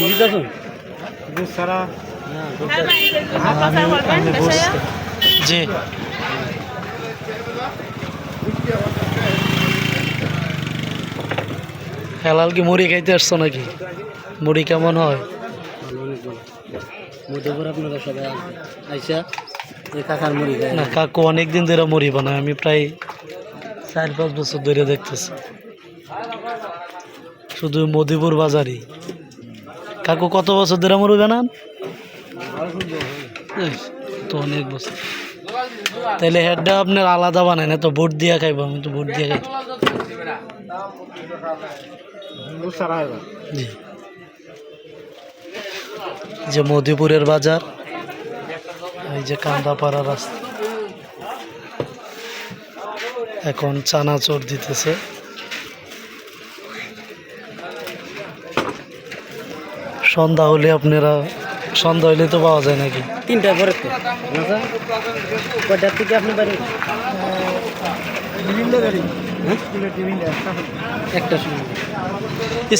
বুঝতে জি। হেলাল কি মুড়ি খাইতে আসছো নাকি? মুড়ি কেমন হয়? মধ্যপুর আপনারা সবাই আইসা এই কাকার মুড়ি খায়। না কাকু অনেক দিন ধরে মুড়ি বানায় আমি প্রায় চার পাঁচ বছর ধরে দেখতেছি। শুধু মধুপুর বাজারই। কাকু কত বছর ধরে মুড়ি বানান? তো অনেক বছর। তাহলে হেডটা আপনার আলাদা বানায় না তো ভোট দিয়া খাইবো, আমি তো ভোট দিয়ে খাই। জি। যে মধুপুরের বাজার, এই যে কান্দাপাড়া রাস্তা। এখন চানাচোর দিতেছে। সন্ধ্যা হলে আপনারা সন্ধ্যা হলে তো পাওয়া যায় নাকি? তিনটা পরে তো। কয়টার থেকে আপনি বাড়ি? একটা সময়।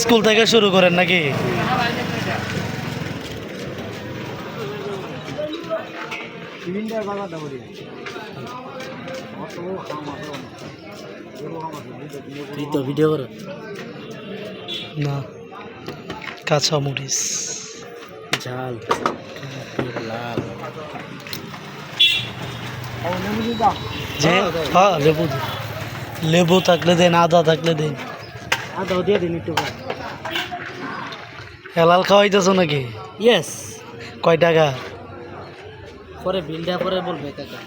স্কুল থেকে শুরু করেন নাকি? ভিডিও করো? না। কাঁচা মরিচ। ঝাল লাল হ্যাঁ লেবু। লেবু থাকলে দেন আদা থাকলে দেন। আদাও দিয়ে দিন একটু হেলাল খাওয়াইতেছো নাকি? ইয়েস কয় টাকা? পরে বিলটা পরে বলবে কাকা।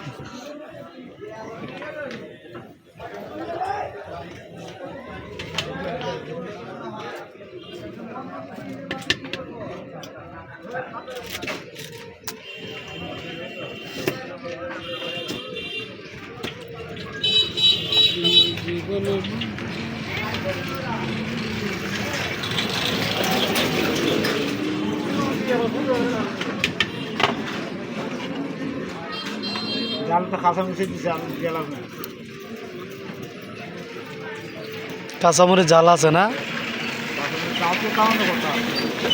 জীবনে জাল তো খাসা মিশে দিছে আমি গেলাম না। কাঁচামরিচ জাল আছে না?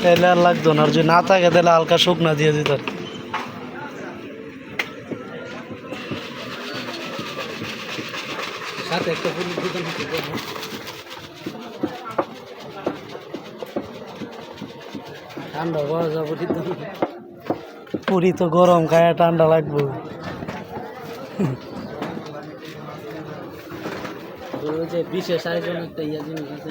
তাহলে আর লাগতো না আর যদি না থাকে তাহলে হালকা শুকনা দিয়ে দিত সাথে একটা ফুল দুজন পারে ঠান্ডা হওয়া যাব পুরি তো গরম খায় ঠান্ডা লাগবে। যে বিশেষ আয়োজন একটা ইয়া জিনিস আছে